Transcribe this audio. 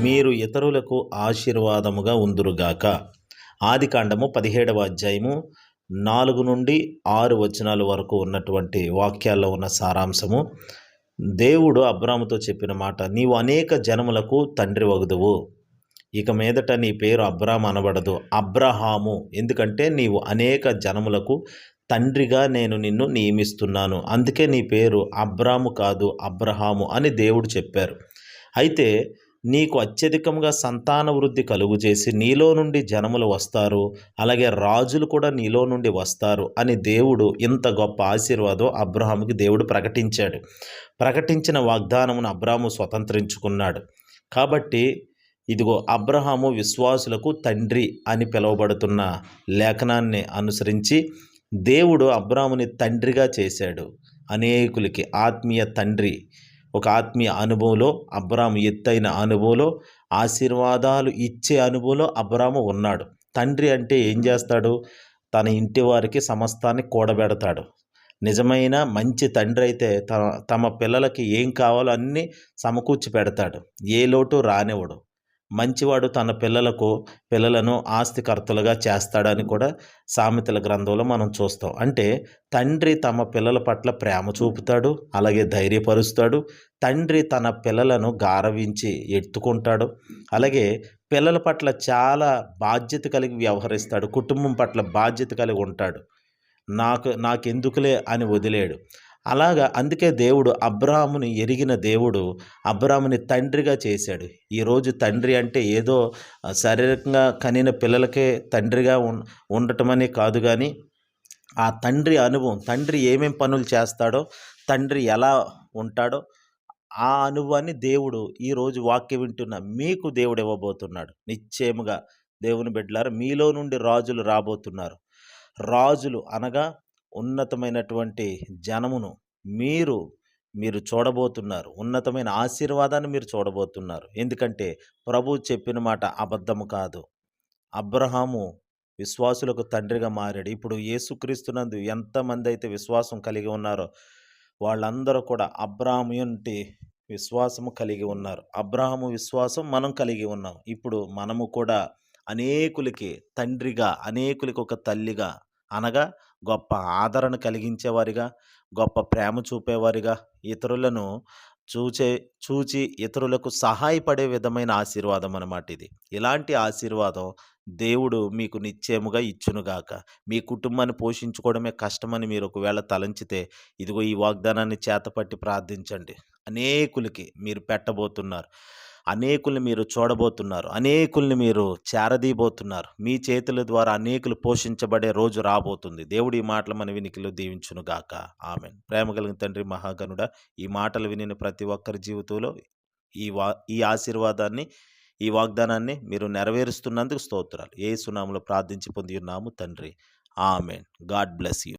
మీరు ఇతరులకు ఆశీర్వాదముగా ఉందురుగాక. ఆది కాండము పదిహేడవ అధ్యాయము నాలుగు నుండి ఆరు వచనాల వరకు ఉన్నటువంటి వాక్యాల్లో ఉన్న సారాంశము. దేవుడు అబ్రాముతో చెప్పిన మాట నీవు అనేక జనములకు తండ్రి వగుదువు. ఇక మీదట నీ పేరు అబ్రామ్ అనబడదు. అబ్రహాము. ఎందుకంటే నీవు అనేక జనములకు తండ్రిగా నేను నిన్ను నియమిస్తున్నాను. అందుకే నీ పేరు అబ్రాము కాదు అబ్రహాము అని దేవుడు చెప్పారు. అయితే నీకు అత్యధికంగా సంతాన వృద్ధి కలుగు చేసి నీలో నుండి జనములు వస్తారు అలాగే రాజులు కూడా నీలో నుండి వస్తారు అని దేవుడు ఇంత గొప్ప ఆశీర్వాదం అబ్రహాముకి దేవుడు ప్రకటించాడు. ప్రకటించిన వాగ్దానమును అబ్రాము స్వతంత్రించుకున్నాడు. కాబట్టి ఇదిగో అబ్రహాము విశ్వాసులకు తండ్రి అని పిలువబడుతున్న లేఖనాన్ని అనుసరించి దేవుడు అబ్రాముని తండ్రిగా చేశాడు. అనేకులకి ఆత్మీయ తండ్రి ఒక ఆత్మీయ అనుభవంలో అబ్రాము ఎత్తైన అనుభవంలో ఆశీర్వాదాలు ఇచ్చే అనుభవంలో అబ్రాము ఉన్నాడు. తండ్రి అంటే ఏం చేస్తాడు? తన ఇంటి వారికి సమస్తాన్ని కూడబెడతాడు. నిజమైన మంచి తండ్రి అయితే తమ తమ పిల్లలకి ఏం కావాలో అన్నీ సమకూర్చి పెడతాడు. ఏ లోటు రానివ్వడు. మంచివాడు తన పిల్లలకు పిల్లలను ఆస్తికర్తలుగా చేస్తాడని కూడా సామెతల గ్రంథంలో మనం చూస్తాం. అంటే తండ్రి తమ పిల్లల పట్ల ప్రేమ చూపుతాడు అలాగే ధైర్యపరుస్తాడు. తండ్రి తన పిల్లలను గారవించి ఎత్తుకుంటాడు. అలాగే పిల్లల పట్ల చాలా బాధ్యత కలిగి వ్యవహరిస్తాడు. కుటుంబం పట్ల బాధ్యత కలిగి ఉంటాడు. నాకు నాకెందుకులే అని వదిలేడు. అలాగా అందుకే దేవుడు అబ్రాహాముని ఎరిగిన దేవుడు అబ్రాహాముని తండ్రిగా చేశాడు. ఈరోజు తండ్రి అంటే ఏదో శారీరకంగా కనిన పిల్లలకే తండ్రిగా ఉండటమనే కాదు కానీ ఆ తండ్రి అనుభవం తండ్రి ఏమేం పనులు చేస్తాడో తండ్రి ఎలా ఉంటాడో ఆ అనుభవాన్ని దేవుడు ఈరోజు వాక్యం వింటున్న మీకు దేవుడు ఇవ్వబోతున్నాడు. నిశ్చయముగా దేవుని బిడ్డలారు మీలో నుండి రాజులు రాబోతున్నారు. రాజులు అనగా ఉన్నతమైనటువంటి జనమును మీరు మీరు చూడబోతున్నారు. ఉన్నతమైన ఆశీర్వాదాన్ని మీరు చూడబోతున్నారు. ఎందుకంటే ప్రభు చెప్పిన మాట అబద్ధము కాదు. అబ్రహాము విశ్వాసులకు తండ్రిగా మారాడు. ఇప్పుడు యేసుక్రీస్తునందు ఎంతమంది అయితే విశ్వాసం కలిగి ఉన్నారో వాళ్ళందరూ కూడా అబ్రాహము అంటే విశ్వాసము కలిగి ఉన్నారు. అబ్రాహము విశ్వాసం మనం కలిగి ఉన్నాం. ఇప్పుడు మనము కూడా అనేకులకి తండ్రిగా అనేకులకి ఒక తల్లిగా అనగా గొప్ప ఆదరణ కలిగించేవారిగా గొప్ప ప్రేమ చూపేవారిగా ఇతరులను చూచే చూచి ఇతరులకు సహాయపడే విధమైన ఆశీర్వాదం అన్నమాట ఇది. ఇలాంటి ఆశీర్వాదం దేవుడు మీకు నిశ్చయముగా ఇచ్చునుగాక. మీ కుటుంబాన్ని పోషించుకోవడమే కష్టమని మీరు ఒకవేళ తలంచితే ఇదిగో ఈ వాగ్దానాన్ని చేతపట్టి ప్రార్థించండి. అనేకులకి మీరు పెట్టబోతున్నారు. అనేకుల్ని మీరు చూడబోతున్నారు. అనేకుల్ని మీరు చేరదీయబోతున్నారు. మీ చేతుల ద్వారా అనేకులు పోషించబడే రోజు రాబోతుంది. దేవుడు ఈ మాటలు మన వినికిలో దీవించును గాక. ఆమె ప్రేమ కలిగిన తండ్రి మహాగనుడ ఈ మాటలు వినిన ప్రతి ఒక్కరి జీవితంలో ఈ వా ఈ ఆశీర్వాదాన్ని ఈ వాగ్దానాన్ని మీరు నెరవేరుస్తున్నందుకు స్తోత్రాలు. ఏ సునాములో ప్రార్థించి పొంది ఉన్నాము తండ్రి. ఆమెన్. God bless you.